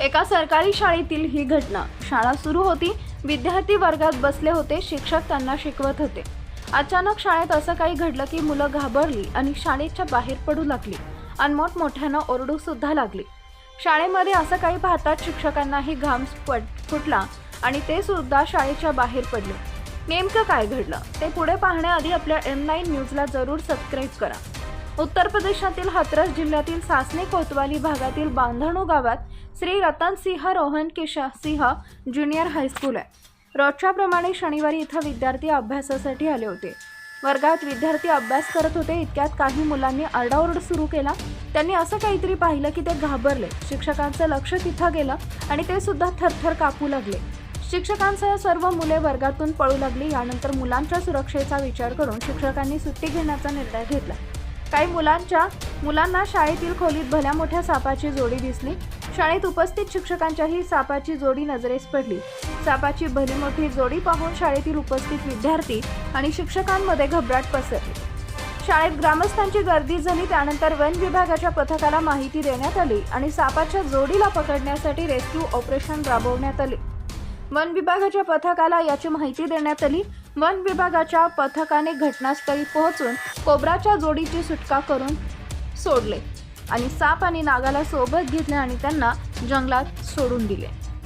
एका सरकारी शाळेतील ही घटना. शाळा सुरू होती. विद्यार्थी वर्गात बसले होते. शिक्षक त्यांना शिकवत होते. अचानक शाळेत असं काही घडलं की मुलं घाबरली आणि शाळेच्या बाहेर पडू लागली. आणि मोठमोठ्यानं ओरडू सुद्धा लागली. शाळेमध्ये असं काही पाहताच शिक्षकांनाही घाम फुटला आणि ते सुद्धा शाळेच्या बाहेर पडले. नेमकं काय घडलं? ते पुढे पाहण्याआधी आपल्या एम नाईन न्यूजला जरूर सबस्क्राईब करा. उत्तर प्रदेशातील हाथरस जिल्ह्यातील सासने कोतवाली भागातील बांधणू गावात Shri Ratansingh Rohan Kisha Singh junior high school आहे. रोजच्याप्रमाणे शनिवारी इथं विद्यार्थी अभ्यासासाठी आले होते. वर्गात विद्यार्थी अभ्यास करत होते इतक्यात काही मुलांनी आरडाओरड सुरू केला. त्यांनी असं काहीतरी पाहिलं की ते घाबरले. शिक्षकांचं लक्ष तिथं गेलं आणि ते सुद्धा थरथर कापू लागले. शिक्षकांसह सर्व मुले वर्गातून पळू लागली. यानंतर मुलांच्या सुरक्षेचा विचार करून शिक्षकांनी सुट्टी घेण्याचा निर्णय घेतला. काही मुलांच्या मुलांना शाळेतील खोलीत भल्या मोठ्या सापाची जोडी दिसली. शाळेत उपस्थित शिक्षकांच्याही सापाची जोडी नजरेस पडली. सापाची भली मोठी जोडी पाहून शाळेतील उपस्थित विद्यार्थी आणि शिक्षकांमध्ये घबराट पसरली. शाळेत ग्रामस्थांची गर्दी झाली त्यानंतर वन विभागाच्या पथकाला माहिती देण्यात आली आणि सापाच्या जोडीला पकडण्यासाठी रेस्क्यू ऑपरेशन राबवण्यात आले. वन विभागाच्या पथकाला याची माहिती देण्यात आली वन विभागाच्या पथकाने घटनास्थळी पोहोचून कोबराच्या जोडीची सुटका करून सोडले आणि साप आणि नागाला सोबत घेतले आणि त्यांना जंगलात सोडून दिले.